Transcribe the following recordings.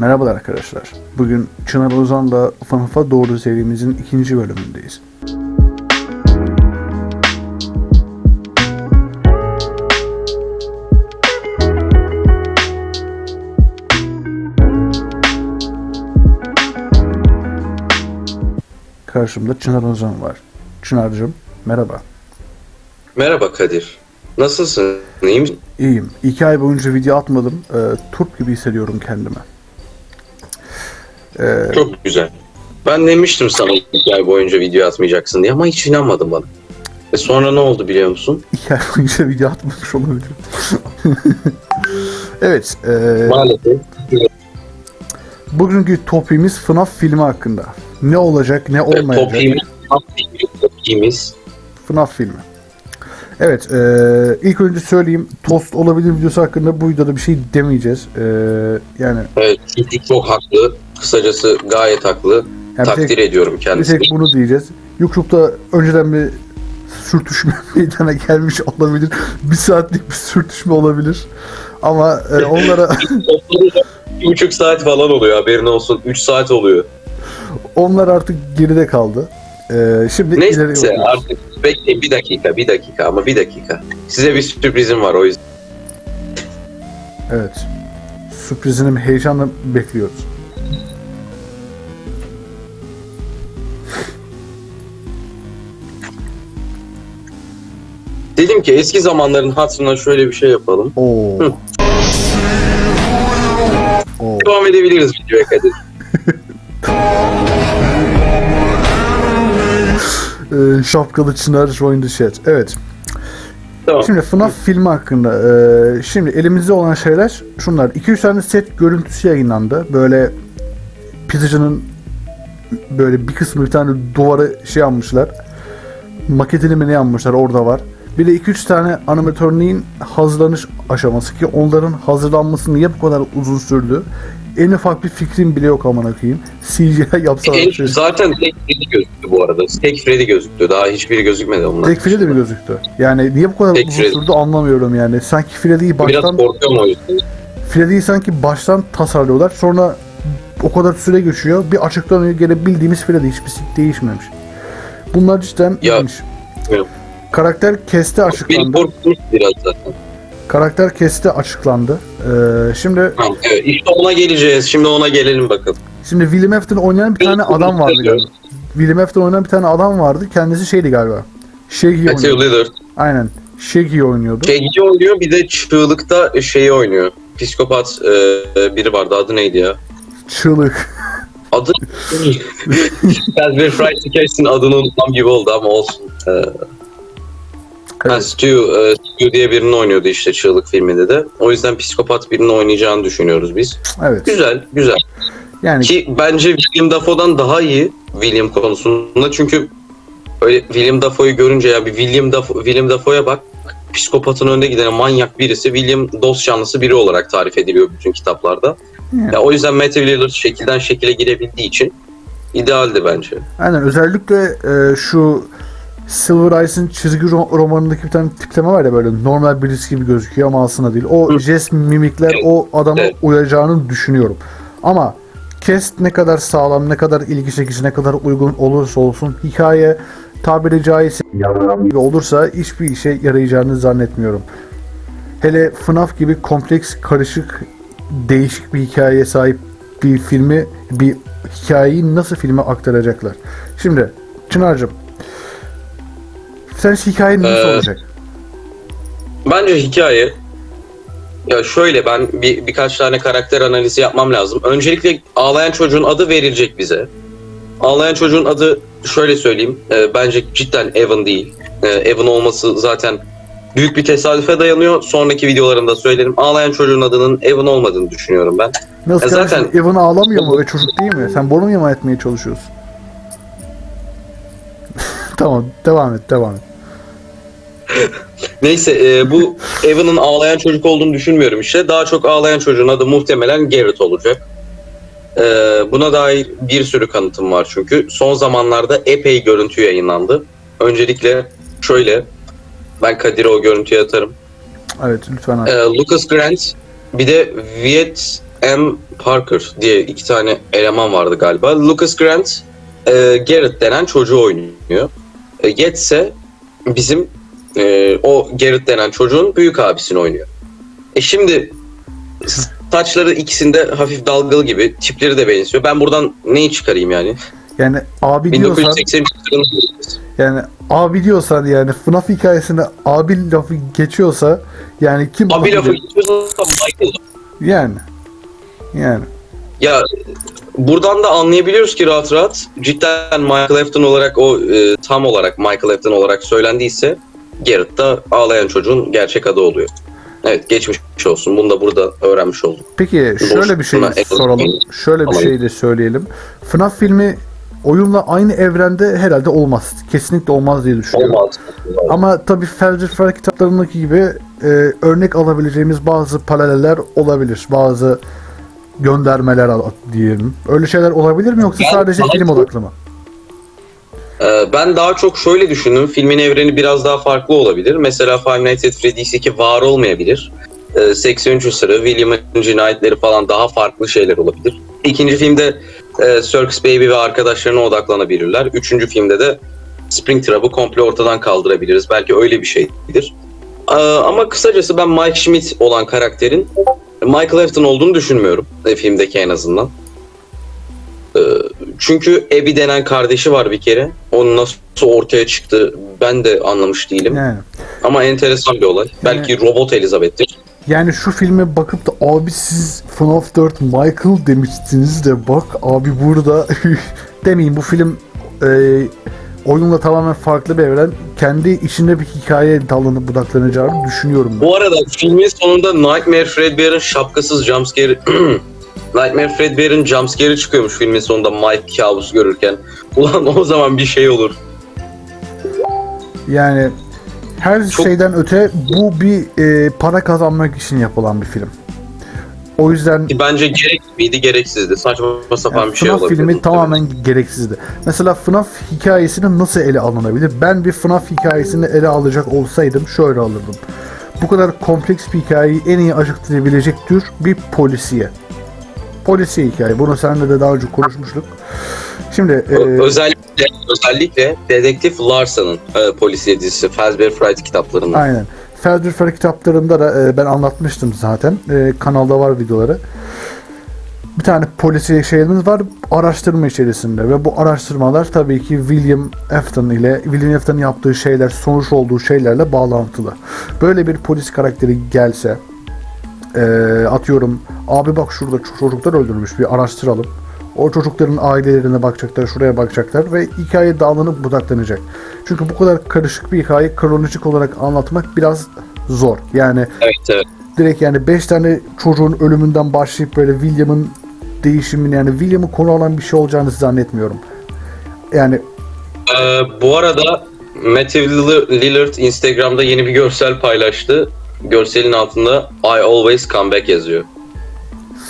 Merhabalar arkadaşlar. Bugün Çınar Ozan'la FNAF'a Doğru serimizin ikinci bölümündeyiz. Karşımda Çınar Ozan var. Çınar'cığım merhaba. Merhaba Kadir. Nasılsın? İyi misin? İyiyim. İki ay boyunca video atmadım. Ee, turp gibi hissediyorum kendime. Ee, Çok güzel. Ben demiştim sana iki ay boyunca video atmayacaksın diye ama hiç inanmadın bana. E sonra ne oldu biliyor musun? iki ay boyunca video atmamış olabilirim. evet. E, Maalesef. bugünkü topimiz FNAF filmi hakkında. Ne olacak ne olmayacak. Topimiz, topimiz. FNAF filmi. Evet. E, ilk önce söyleyeyim. Tost olabilir videosu hakkında bu videoda bir şey demeyeceğiz. E, yani Evet, çünkü çok haklı. Kısacası gayet haklı. Yani Takdir tek- ediyorum bir kendisini. tek bunu diyeceğiz. YouTube'da önceden bir sürtüşme meydana gelmiş olabilir. Bir saatlik bir sürtüşme olabilir. Ama e, onlara Bir buçuk saat falan oluyor haberin olsun. Üç saat oluyor. onlar artık geride kaldı. E, şimdi Neyse artık bekleyin bir dakika bir dakika ama bir dakika. Size bir sürprizim var o yüzden. Evet. Sürprizini heyecanla bekliyoruz. Dedim ki eski zamanların hatırına şöyle bir şey yapalım. Oo. Hı. Oo. Devam edebiliriz videoya Kadir. Ee, şapkalı Çınar join the chat. Evet. Tamam. Şimdi FNAF filmi hakkında. e, şimdi elimizde olan şeyler şunlar. 2-3 tane set görüntüsü yayınlandı. Böyle pizzacının böyle bir kısmı bir tane duvara şey yapmışlar. Maketini mi ne yapmışlar orada var. Bir de 2-3 tane animatörlüğün hazırlanış aşaması ki onların hazırlanması niye bu kadar uzun sürdü? En ufak bir fikrim bile yok amına koyayım. CGI yapsalar. En- şey- zaten tek Freddy gözüktü bu arada. Tek Freddy gözüktü. Daha hiçbiri gözükmedi onlar. Tek de mi gözüktü? Yani niye bu kadar Tek uzun Freddy. sürdü anlamıyorum yani. Sanki Freddy'yi Biraz baştan korkuyorum o yüzden. Freddy'yi sanki baştan tasarlıyorlar. Sonra o kadar süre geçiyor. Bir açıklanıyor gene bildiğimiz Freddy hiçbir şey değişmemiş. Bunlar cidden Ya, ilginç. evet. Karakter kesti Beni açıklandı. korkutmuş biraz zaten. Karakter kesti açıklandı. Ee, şimdi Tamam, evet, işte ona geleceğiz. Şimdi ona gelelim bakalım. şimdi William Afton oynayan bir tane adam vardı galiba. William Afton oynayan bir tane adam vardı. Kendisi şeydi galiba. Shaggy Matthew oynuyordu. Lillard. Aynen. Shaggy oynuyordu. Şeyci oynuyor bir de çığlıkta şeyi oynuyor. Psikopat e, biri vardı. Adı neydi ya? Çığlık. Adı... Raspberry Fried Skeç'in adını unutmam gibi oldu ama olsun. E, Evet. Stu, e, Stu diye birini oynuyordu işte Çığlık filminde de. O yüzden psikopat birini oynayacağını düşünüyoruz biz. evet. Güzel, güzel. Yani Ki bence William Dafoe'dan daha iyi William konusunda. Çünkü öyle William Dafoe'yu görünce ya bir William Dafoe, William Dafoe'ya bak. Psikopatın önde giden manyak birisi. William dost canlısı biri olarak tarif ediliyor bütün kitaplarda. Yani. Ya o yüzden Matthew Lillard şekilden şekile girebildiği için idealdi bence. Aynen özellikle e, şu Silver Eyes'in çizgi ro- romanındaki bir tane tipleme var ya böyle normal birisi gibi gözüküyor ama aslında değil. O jest mimikler o adama uyacağını düşünüyorum. Ama cast ne kadar sağlam, ne kadar ilgi çekici, ne kadar uygun olursa olsun hikaye tabiri caizse gibi olursa hiçbir işe yarayacağını zannetmiyorum. Hele FNAF gibi kompleks, karışık, değişik bir hikayeye sahip bir filmi, bir hikayeyi nasıl filme aktaracaklar? Şimdi Çınar'cığım sen hikaye nasıl Ee, olacak? Bence hikaye ya şöyle ben bir birkaç tane karakter analizi yapmam lazım. Öncelikle ağlayan çocuğun adı verilecek bize. Ağlayan çocuğun adı şöyle söyleyeyim. e, bence cidden Evan değil. E, Evan olması zaten büyük bir tesadüfe dayanıyor. Sonraki videolarımda söylerim. Ağlayan çocuğun adının Evan olmadığını düşünüyorum ben. Nasıl e, zaten- zaten... Evan ağlamıyor mu ve çocuk değil mi? Sen bunu mu ima etmeye çalışıyorsun? tamam devam et devam et. Neyse e, bu Evan'ın ağlayan çocuk olduğunu düşünmüyorum işte. Daha çok ağlayan çocuğun adı muhtemelen Garrett olacak. E, buna dair bir sürü kanıtım var çünkü. Son zamanlarda epey görüntü yayınlandı. Öncelikle şöyle, ben Kadir'e o görüntüyü atarım. Evet lütfen abi. E, Lucas Grant, bir de Viet M. Parker diye iki tane eleman vardı galiba. Lucas Grant e, Garrett denen çocuğu oynuyor. E, Yet ise bizim e, o Garrett denen çocuğun büyük abisini oynuyor. E şimdi saçları ikisinde hafif dalgalı gibi. Tipleri de benziyor. Ben buradan neyi çıkarayım yani? Yani abi diyorsan 1983 yılında yani abi diyorsan yani FNAF hikayesine abi lafı geçiyorsa yani kim Abi lafı geçiyorsa Michael. yani yani Ya buradan da anlayabiliyoruz ki rahat rahat cidden Michael Afton olarak o e, tam olarak Michael Afton olarak söylendiyse Garrett da ağlayan çocuğun gerçek adı oluyor. Evet geçmiş olsun. Bunu da burada öğrenmiş olduk. Peki şöyle bir şey soralım. Şöyle bir şey de söyleyelim. FNAF filmi oyunla aynı evrende herhalde olmaz. Kesinlikle olmaz diye düşünüyorum. Olmaz. Ama tabii Ferdi Fer kitaplarındaki gibi e, örnek alabileceğimiz bazı paraleller olabilir. Bazı göndermeler diyelim. Öyle şeyler olabilir mi yoksa Ben sadece film odaklı mı? Ee, ben daha çok şöyle düşündüm. Filmin evreni biraz daha farklı olabilir. Mesela Five Nights at Freddy's 2 var olmayabilir. Ee, 83. sıra, William'ın cinayetleri falan daha farklı şeyler olabilir. İkinci filmde e, Circus Baby ve arkadaşlarına odaklanabilirler. Üçüncü filmde de Springtrap'ı komple ortadan kaldırabiliriz. Belki öyle bir şeydir. Ee, ama kısacası ben Mike Schmidt olan karakterin Michael Afton olduğunu düşünmüyorum. E, filmdeki en azından. Ee, çünkü Abby denen kardeşi var bir kere. Onun nasıl ortaya çıktı ben de anlamış değilim. Yani. Ama enteresan bir olay. Belki robot Elizabeth'tir. Yani şu filme bakıp da abi siz FNAF 4 Michael demiştiniz de bak abi burada demeyin bu film e, oyunla tamamen farklı bir evren. Kendi içinde bir hikaye dalını budaklanacağını düşünüyorum ben. Bu arada filmin sonunda Nightmare Fredbear'ın şapkasız jumpscare Nightmare Fredbear'ın jumpscare'ı çıkıyormuş filmin sonunda Mike kabus görürken. Ulan o zaman bir şey olur. Yani her Çok- şeyden öte bu bir e, para kazanmak için yapılan bir film. O yüzden Bence gerek miydi gereksizdi. Saçma sapan yani bir şey FNAF olabilir. filmi tamamen gereksizdi. Mesela FNAF hikayesini nasıl ele alınabilir? Ben bir FNAF hikayesini ele alacak olsaydım şöyle alırdım. Bu kadar kompleks bir hikayeyi en iyi açıklayabilecek tür bir polisiye. Polisiye hikaye. Bunu seninle de daha önce konuşmuştuk. Şimdi e, Özellikle, özellikle Dedektif Larson'ın e, polisiye dizisi Fazbear Fright kitaplarında. Aynen. Feldürfer kitaplarında da e, ben anlatmıştım zaten. E, kanalda var videoları. Bir tane polisiye şeyimiz var araştırma içerisinde ve bu araştırmalar tabii ki William Afton ile William Afton'ın yaptığı şeyler sonuç olduğu şeylerle bağlantılı. Böyle bir polis karakteri gelse e, atıyorum abi bak şurada çocuklar öldürmüş bir araştıralım. O çocukların ailelerine bakacaklar, şuraya bakacaklar ve hikaye dağlanıp budaklanacak. Çünkü bu kadar karışık bir hikaye kronolojik olarak anlatmak biraz zor. Yani Evet evet. direkt yani 5 tane çocuğun ölümünden başlayıp böyle William'ın değişimini yani William'ı konu alan bir şey olacağını zannetmiyorum. Yani Ee, bu arada Matthew Lill- Lillard Instagram'da yeni bir görsel paylaştı. Görselin altında I always come back yazıyor.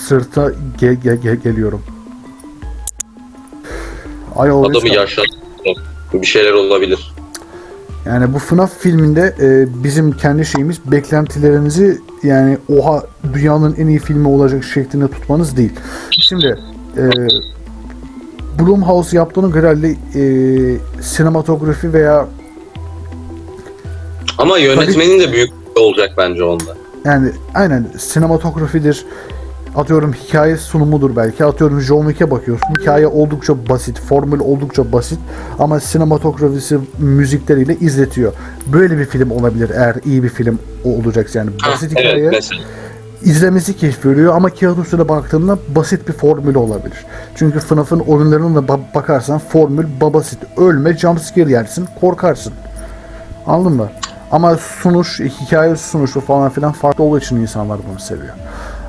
sırta ge- ge- ge- geliyorum. Ay always Adamı come. yaşlattı. Bir şeyler olabilir. Yani bu FNAF filminde e, bizim kendi şeyimiz beklentilerinizi yani oha dünyanın en iyi filmi olacak şeklinde tutmanız değil. Şimdi e, Blumhouse yaptığını herhalde e, sinematografi veya Ama yönetmenin de büyük olacak bence onda. yani aynen sinematografidir. Atıyorum hikaye sunumudur belki. Atıyorum John Wick'e bakıyorsun. Hikaye oldukça basit, formül oldukça basit ama sinematografisi müzikleriyle izletiyor. Böyle bir film olabilir eğer iyi bir film olacaksa yani Ha, basit evet hikaye mesela. izlemesi keyif veriyor ama kağıt üstüne baktığında basit bir formül olabilir. Çünkü FNAF'ın oyunlarına da ba- bakarsan formül basit. Ölme, jumpscare yersin, korkarsın. Anladın mı? Ama sunuş, hikaye sunuşu falan filan farklı olduğu için insanlar bunu seviyor.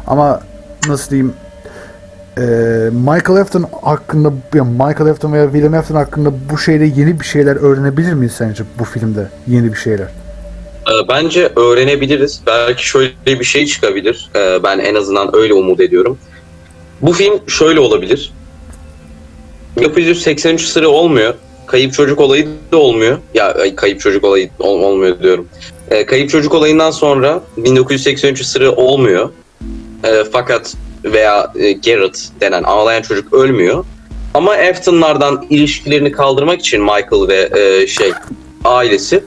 Ama nasıl diyeyim eee, Michael Afton hakkında ya Michael Afton veya William Afton hakkında bu şeyde yeni bir şeyler öğrenebilir miyiz sence bu filmde? Yeni bir şeyler. Ee, Bence öğrenebiliriz. Belki şöyle bir şey çıkabilir. Ee, Ben en azından öyle umut ediyorum. Bu film şöyle olabilir. 1983 sıra olmuyor. Kayıp çocuk olayı da olmuyor. Ya ay, kayıp çocuk olayı ol- olmuyor diyorum. Ee, kayıp çocuk olayından sonra 1983 sıra olmuyor. Ee, fakat veya e, Garrett denen ağlayan çocuk ölmüyor. Ama Afton'lardan ilişkilerini kaldırmak için Michael ve e, şey ailesi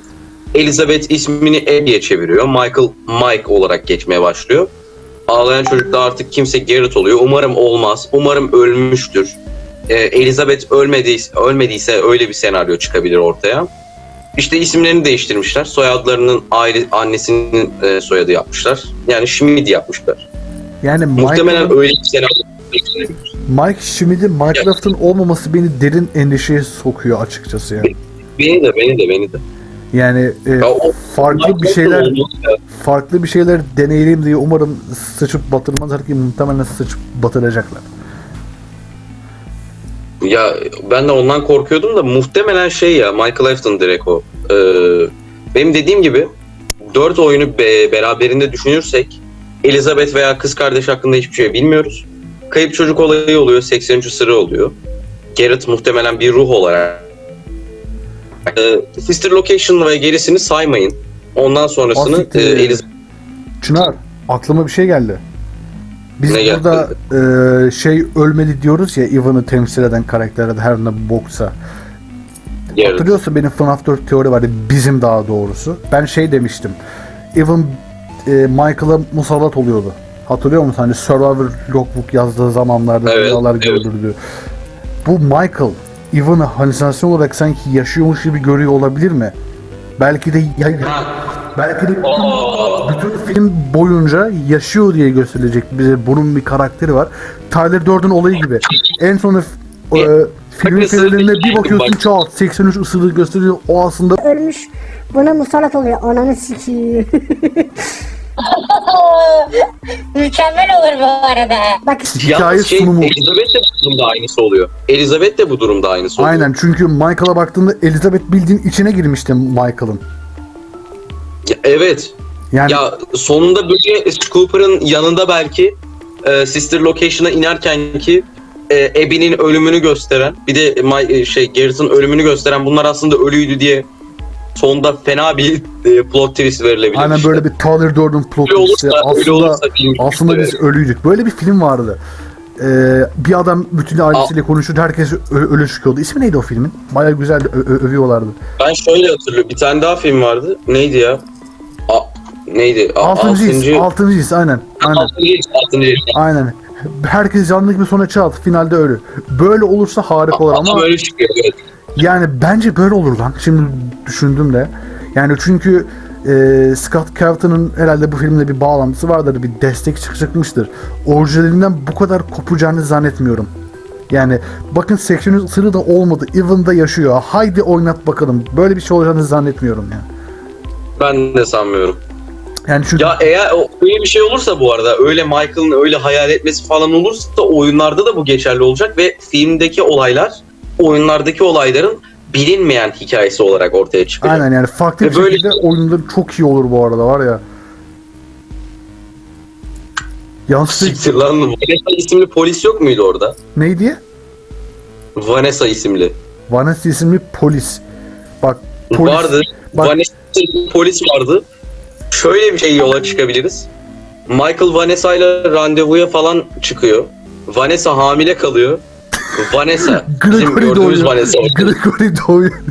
Elizabeth ismini Abby'ye çeviriyor. Michael Mike olarak geçmeye başlıyor. Ağlayan çocuk da artık kimse Garrett oluyor. Umarım olmaz. Umarım ölmüştür. E, Elizabeth ölmediyse, ölmediyse öyle bir senaryo çıkabilir ortaya. İşte isimlerini değiştirmişler. Soyadlarının aile annesinin e, soyadı yapmışlar. Yani Schmid yapmışlar. Yani Muhtemelen Michael, öyle bir senaryo. Mike Schmidt'in Minecraft'ın olmaması beni derin endişeye sokuyor açıkçası yani. Beni de beni de beni de. Yani e, Ya o- farklı bir şeyler farklı bir şeyler deneyelim diye umarım sıçıp batırmazlar ki muhtemelen sıçıp batıracaklar. Ya ben de ondan korkuyordum da muhtemelen şey ya Michael Afton direkt o. Ee, benim dediğim gibi dört oyunu be- beraberinde düşünürsek Elizabeth veya kız kardeş hakkında hiçbir şey bilmiyoruz. Kayıp çocuk olayı oluyor. 83. sıra oluyor. Garrett muhtemelen bir ruh olarak. Ee, Sister Location ve gerisini saymayın. Ondan sonrasını e, Elizabeth Çınar aklıma bir şey geldi. Biz Ne burada e, şey ölmedi diyoruz ya Evan'ı temsil eden karaktere de her ne boksa. Garrett. Hatırlıyorsun benim FNAF 4 teori vardı. Bizim daha doğrusu. Ben şey demiştim. Evan e, Michael'a musallat oluyordu. Hatırlıyor musun? Hani Survivor Logbook yazdığı zamanlarda Evet, rüyalar evet. gördürdü. Bu Michael Evan'ı halüsinasyon olarak sanki yaşıyormuş gibi görüyor olabilir mi? Belki de ya, belki de bütün, film boyunca yaşıyor diye gösterilecek bize bunun bir karakteri var. Tyler Durden olayı gibi. En sonunda e, filmin finalinde bir değil, bakıyorsun bak. çat 83 ısırığı gösteriyor. O aslında ölmüş. Buna musallat oluyor. Ananı sikiyim. Mükemmel olur bu arada. Bak hikaye Yalnız şey, sunumu. Elizabeth de bu durumda aynısı oluyor. Elizabeth de bu durumda aynısı oluyor. Aynen çünkü Michael'a baktığında Elizabeth bildiğin içine girmişti Michael'ın. Ya, evet. Yani Ya sonunda böyle Cooper'ın yanında belki e, Sister Location'a inerken ki e, Abby'nin ölümünü gösteren bir de My, e, şey Garrett'ın ölümünü gösteren bunlar aslında ölüydü diye sonunda fena bir e, plot twist verilebilir. aynen işte. böyle bir Tyler Durden plot Öyle twist'i. olursa, öyle Aslında olursa aslında biz ölüydük. Böyle bir film vardı. Ee, bir adam bütün ailesiyle konuşuyordu. Herkes ö- ölü çıkıyordu. İsmi neydi o filmin? Baya güzel övüyorlardı. Ben şöyle hatırlıyorum. Bir tane daha film vardı. Neydi ya? A, neydi? A, Altıncı his. altıncı- Altıncı his aynen. Aynen. Altıncı his, altıncı his. Aynen. Herkes canlı gibi sonra çat. Finalde ölü. Böyle olursa harika olur ama öyle çıkıyor. Evet. Yani bence böyle olur lan. Şimdi düşündüm de. Yani çünkü e, Scott Calton'ın herhalde bu filmle bir bağlantısı vardır. Bir destek çık- çıkmıştır. Orijinalinden bu kadar kopacağını zannetmiyorum. Yani bakın 80 sırrı da olmadı. Evan'da yaşıyor. Haydi oynat bakalım. Böyle bir şey olacağını zannetmiyorum yani. Ben de sanmıyorum. Yani çünkü Ya eğer o- öyle bir şey olursa bu arada öyle Michael'ın öyle hayal etmesi falan olursa oyunlarda da bu geçerli olacak ve filmdeki olaylar oyunlardaki olayların bilinmeyen hikayesi olarak ortaya çıkacak. aynen yani farklı Ve bir böyle- şekilde oyunları çok iyi olur bu arada var ya. Yansıtı Siktir lan. Vanessa isimli polis yok muydu orada? ne diye? Vanessa isimli. Vanessa isimli polis. Bak polis. vardı. Bak- Vanessa polis vardı. Şöyle bir şey yola çıkabiliriz. Michael Vanessa ile randevuya falan çıkıyor. Vanessa hamile kalıyor. Vanessa. Bizim Gregory gördüğümüz doğuyor. Vanessa. Gregory doğuyor.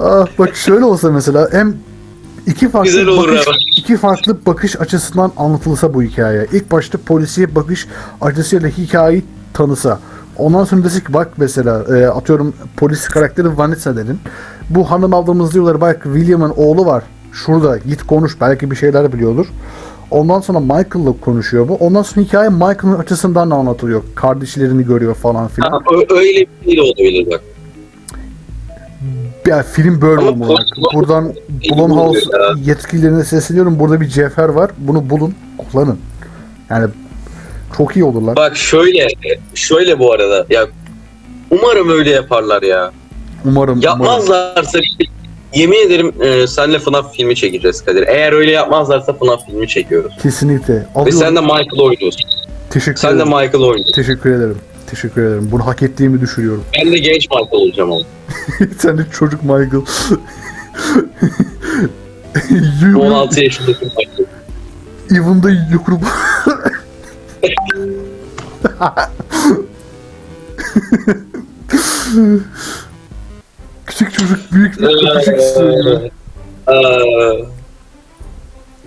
ah, bak şöyle olsa mesela hem iki farklı Güzel olur bakış, ama. iki farklı bakış açısından anlatılsa bu hikaye. İlk başta polisiye bakış açısıyla hikayeyi tanısa. Ondan sonra desek ki bak mesela e, atıyorum polis karakteri Vanessa dedin. Bu hanım ablamız diyorlar bak William'ın oğlu var. Şurada git konuş belki bir şeyler biliyordur. Ondan sonra Michael'la konuşuyor bu. Ondan sonra hikaye Michael'ın açısından anlatılıyor. Kardeşlerini görüyor falan filan. Ha, öyle bir şey de olabilir bak. Ya film böyle Ama olmalı. polis- Buradan Blumhouse yetkililerine sesleniyorum. Burada bir cevher var. Bunu bulun, kullanın. Yani çok iyi olurlar. Bak şöyle, şöyle bu arada. Ya umarım öyle yaparlar ya. Umarım. umarım. Yapmazlarsa yemin ederim e, senle FNAF filmi çekeceğiz Kadir. Eğer öyle yapmazlarsa FNAF filmi çekiyoruz. Kesinlikle. Ve Alıyorum. sen de Michael oynuyorsun. Teşekkür Sen de ederim. Michael oynuyorsun. Teşekkür ederim. Teşekkür ederim. Bunu hak ettiğimi düşünüyorum. Ben de genç Michael olacağım ama. sen de çocuk Michael. You- 16 yaşındaki Michael. Even'da yukarı Küçük çocuk büyük köpecik istiyor. Ee,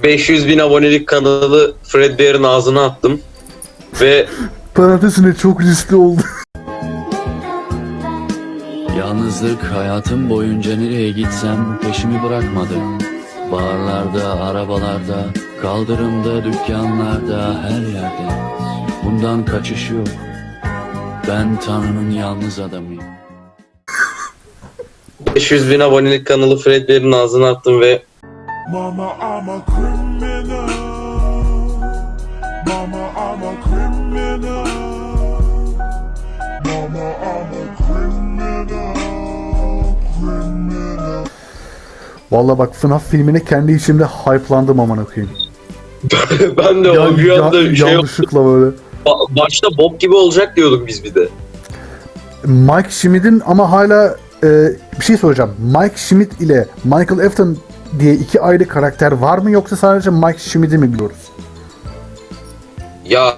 500 bin abonelik kanalı Fredbear'ın ağzına attım. Ve Parantezine çok riskli oldu. Yalnızlık hayatım boyunca nereye gitsem peşimi bırakmadı. Barlarda, arabalarda, kaldırımda, dükkanlarda, her yerde. Bundan kaçış yok. Ben Tanrı'nın yalnız adamıyım. 500 bin abonelik kanalı Fredbear'ın ağzına attım ve Mama, I'm a criminal. Mama, I'm a criminal. Mama, I'm a criminal. Criminal. Valla bak FNAF filmine kendi içimde hype'landım amına koyayım. ben de o bir anda ya- şey yanlışlıkla böyle. Ba- başta Bob gibi olacak diyorduk biz bir de. Mike Schmidt'in ama hala e, bir şey soracağım. Mike Schmidt ile Michael Afton diye iki ayrı karakter var mı yoksa sadece Mike Schmidt'i mi biliyoruz? Ya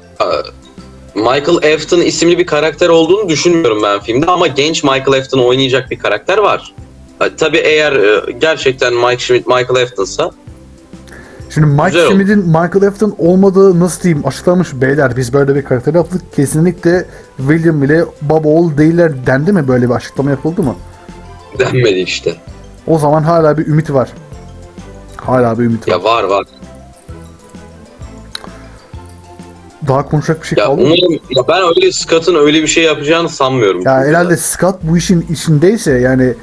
Michael Afton isimli bir karakter olduğunu düşünmüyorum ben filmde ama genç Michael Afton oynayacak bir karakter var. Tabii eğer e, gerçekten Mike Schmidt Michael Afton'sa Şimdi Mike. Schmidt'in Michael Afton olmadığı nasıl diyeyim açıklamış beyler biz böyle bir karakter yaptık. Kesinlikle William ile baba oğul değiller dendi mi böyle bir açıklama yapıldı mı? denmedi işte. O zaman hala bir ümit var. Hala bir ümit var. Ya var var. Daha konuşacak bir şey Ya kaldı mı? ya ben öyle Scott'ın öyle bir şey yapacağını sanmıyorum. Ya herhalde Scott bu işin içindeyse yani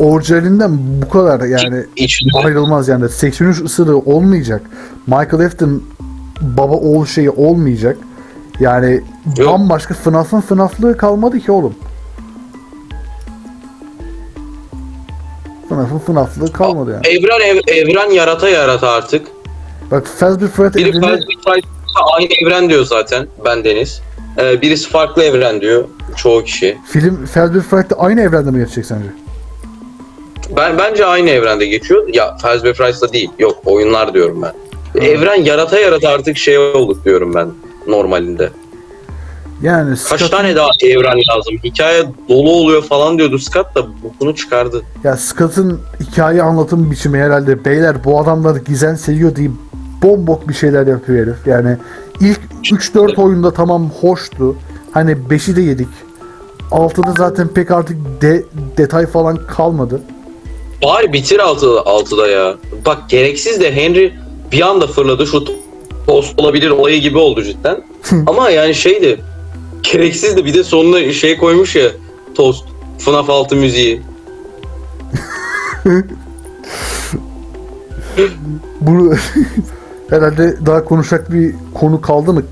orijinalinden bu kadar yani İçinde- ayrılmaz yani 83 ısırığı olmayacak. Michael Afton baba oğul şeyi olmayacak. Yani Yok. bambaşka FNAF'ın FNAF'lığı kalmadı ki oğlum. FNAF'ın FNAF'lığı kalmadı yani. Evren ev- evren yarata yarata artık. Bak Fazbear Fred Biri evreni Fazbear aynı evren diyor zaten. Ben Deniz. Ee, birisi farklı evren diyor çoğu kişi. film Fazbear Fred'de aynı evrende mi geçecek sence? Ben bence aynı evrende geçiyor. Ya Fazbear Fright'sa değil. Yok oyunlar diyorum ben. Evren yarata yarata artık şey olduk diyorum ben normalinde. Yani Kaç Scott- tane daha evren lazım? Hikaye dolu oluyor falan diyordu Scott da bunu çıkardı. Ya Scott'ın hikaye anlatım biçimi herhalde beyler bu adamlar gizem seviyor deyip bombok bir şeyler yapıyor herif. Yani ilk 3-4 oyunda tamam hoştu. Hani 5'i de yedik. 6'da zaten pek artık de- detay falan kalmadı. Bari bitir altıda, altıda ya. Bak gereksiz de Henry bir anda fırladı şu tost olabilir olayı gibi oldu cidden. Ama yani şeydi gereksiz de bir de sonuna şey koymuş ya tost. FNAF 6 müziği. Bu herhalde daha konuşacak bir konu kaldı mı?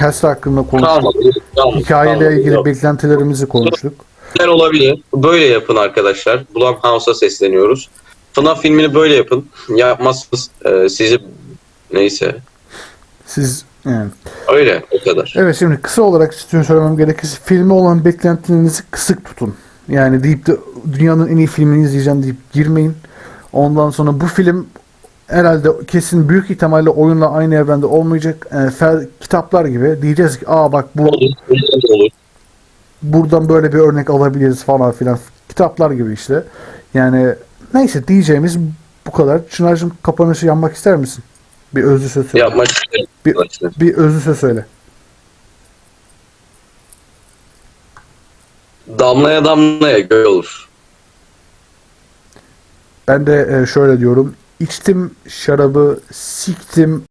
Castle hakkında konuştuk. Kalmadı. kalmadı, Hikayeyle kalmadı. ilgili Yok. beklentilerimizi konuştuk. Güzel olabilir. Böyle yapın arkadaşlar. Blumhouse'a sesleniyoruz. FNAF filmini böyle yapın. Yapmazsanız e, sizi neyse. Siz yani. Öyle o kadar. Evet şimdi kısa olarak istiyorum söylemem gerekirse filme olan beklentilerinizi kısık tutun. Yani deyip de dünyanın en iyi filmini izleyeceğim deyip girmeyin. Ondan sonra bu film herhalde kesin büyük ihtimalle oyunla aynı evrende olmayacak. E, fel- kitaplar gibi diyeceğiz ki aa bak bu Olur. olur, olur. Buradan böyle bir örnek alabiliriz falan filan. Kitaplar gibi işte. Yani neyse diyeceğimiz bu kadar. Çınar'cığım kapanışı yapmak ister misin? Bir özlü söz söyle. Yapmak. Bir-. Bir özlü söz söyle. Damlaya damlaya göl olur. Ben de e, şöyle diyorum. İçtim şarabı, siktim